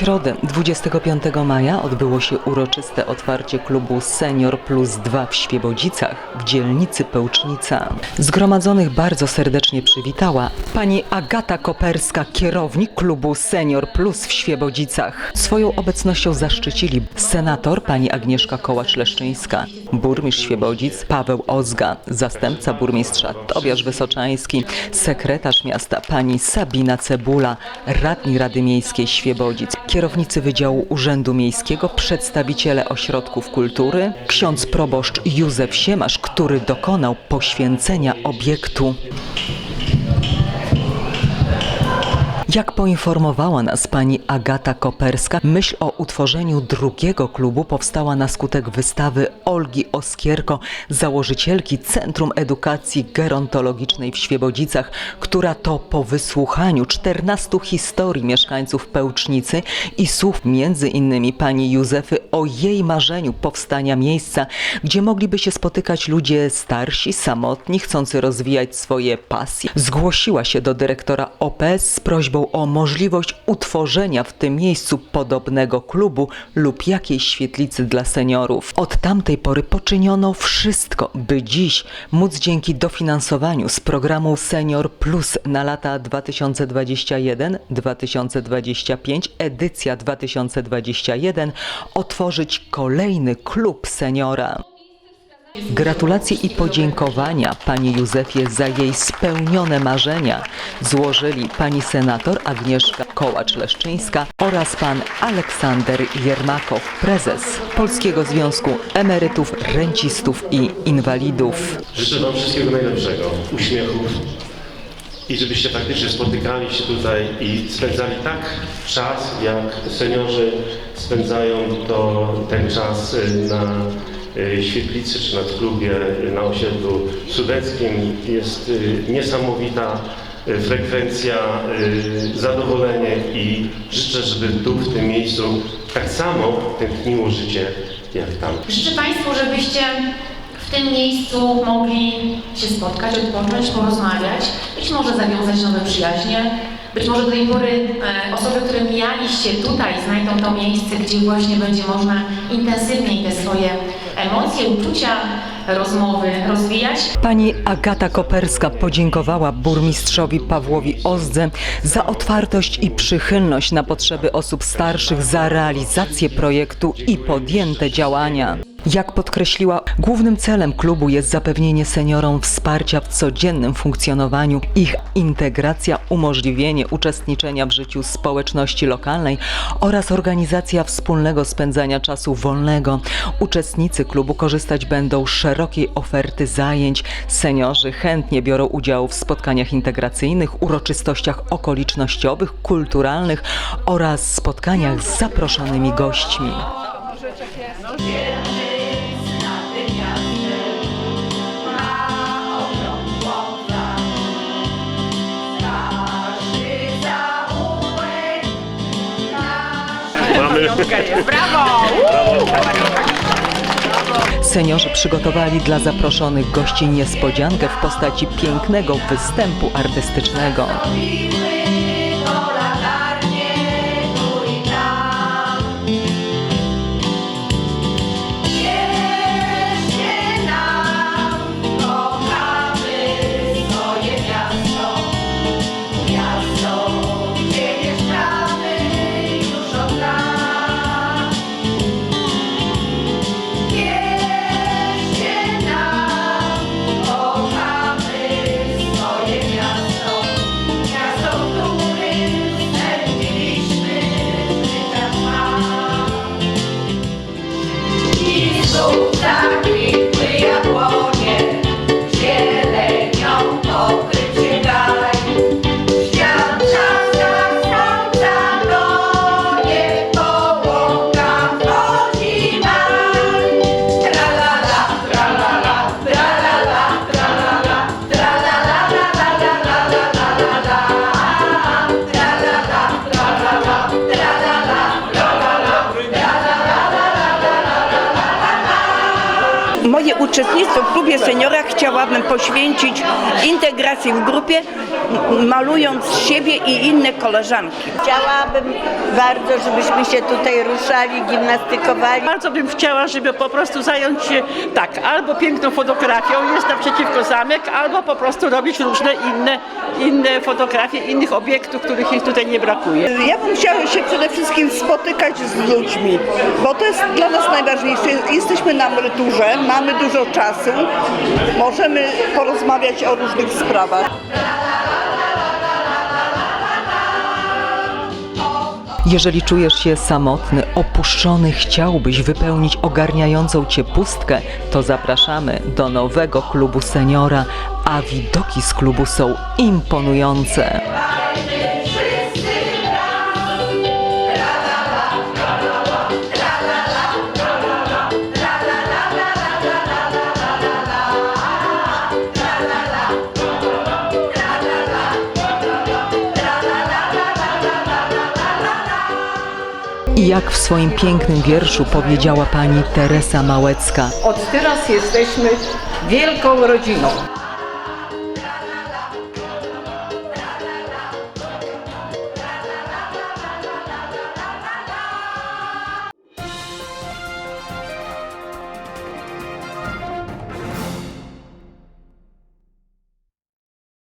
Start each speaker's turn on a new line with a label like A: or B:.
A: środę 25 maja odbyło się uroczyste otwarcie klubu Senior Plus 2 w Świebodzicach w dzielnicy Pełcznica. Zgromadzonych bardzo serdecznie przywitała pani Agata Koperska, kierownik klubu Senior Plus w Świebodzicach. Swoją obecnością zaszczycili senator pani Agnieszka Kołacz-Leszczyńska, burmistrz Świebodzic Paweł Ozga, zastępca burmistrza Tobiasz Wysoczański, sekretarz miasta pani Sabina Cebula, radni Rady Miejskiej Świebodzic, kierownicy Wydziału Urzędu Miejskiego, przedstawiciele ośrodków kultury, ksiądz proboszcz Józef Siemasz, który dokonał poświęcenia obiektu. Jak poinformowała nas pani Agata Koperska, myśl o utworzeniu drugiego klubu powstała na skutek wystawy Olgi Oskierko, założycielki Centrum Edukacji Gerontologicznej w Świebodzicach, która to po wysłuchaniu 14 historii mieszkańców Pełcznicy i słów między innymi pani Józefy o jej marzeniu powstania miejsca, gdzie mogliby się spotykać ludzie starsi, samotni, chcący rozwijać swoje pasje, zgłosiła się do dyrektora OPS z prośbą o możliwość utworzenia w tym miejscu podobnego klubu lub jakiejś świetlicy dla seniorów. Od tamtej pory poczyniono wszystko, by dziś móc dzięki dofinansowaniu z programu Senior Plus na lata 2021-2025, edycja 2021, otworzyć kolejny klub seniora. Gratulacje i podziękowania pani Józefie za jej spełnione marzenia złożyli pani senator Agnieszka Kołacz-Leszczyńska oraz pan Aleksander Jermakow, prezes Polskiego Związku Emerytów, Rencistów i Inwalidów.
B: Życzę Wam wszystkiego najlepszego, uśmiechów i żebyście faktycznie spotykali się tutaj i spędzali tak czas, jak seniorzy spędzają to, ten czas y, na świetlicy czy na klubie y, na osiedlu sudeckim. Jest y, niesamowita y, frekwencja, y, zadowolenie i życzę, żeby tu w tym miejscu tak samo tętniło życie jak tam.
C: Życzę Państwu, żebyście w tym miejscu mogli się spotkać, odpocząć, porozmawiać, być może zawiązać nowe przyjaźnie. Być może do tej pory e, osoby, które mijaliście tutaj, znajdą to miejsce, gdzie właśnie będzie można intensywniej te swoje emocje, uczucia, rozmowy rozwijać.
A: Pani Agata Koperska podziękowała burmistrzowi Pawłowi Ozdze za otwartość i przychylność na potrzeby osób starszych, za realizację projektu i podjęte działania. Jak podkreśliła, głównym celem klubu jest zapewnienie seniorom wsparcia w codziennym funkcjonowaniu, ich integracja, umożliwienie uczestniczenia w życiu społeczności lokalnej oraz organizacja wspólnego spędzania czasu wolnego. Uczestnicy klubu korzystać będą z szerokiej oferty zajęć. Seniorzy chętnie biorą udział w spotkaniach integracyjnych, uroczystościach okolicznościowych, kulturalnych oraz spotkaniach z zaproszonymi gośćmi. Seniorzy przygotowali dla zaproszonych gości niespodziankę w postaci pięknego występu artystycznego.
D: Uczestnictwo w klubie seniora chciałabym poświęcić integracji w grupie, malując siebie i inne koleżanki.
E: Chciałabym bardzo, żebyśmy się tutaj ruszali, gimnastykowali.
F: Bardzo bym chciała, żeby po prostu zająć się tak, albo piękną fotografią, jest naprzeciwko zamek, albo po prostu robić różne inne, inne fotografie innych obiektów, których ich tutaj nie brakuje.
G: Ja bym chciała się przede wszystkim spotykać z ludźmi, bo to jest dla nas najważniejsze. Jesteśmy na emeryturze, mamy dużo czasu, możemy porozmawiać o różnych sprawach.
A: Jeżeli czujesz się samotny, opuszczony, chciałbyś wypełnić ogarniającą cię pustkę, to zapraszamy do nowego klubu seniora, a widoki z klubu są imponujące. Jak w swoim pięknym wierszu powiedziała pani Teresa Małecka,
D: Od teraz jesteśmy wielką rodziną.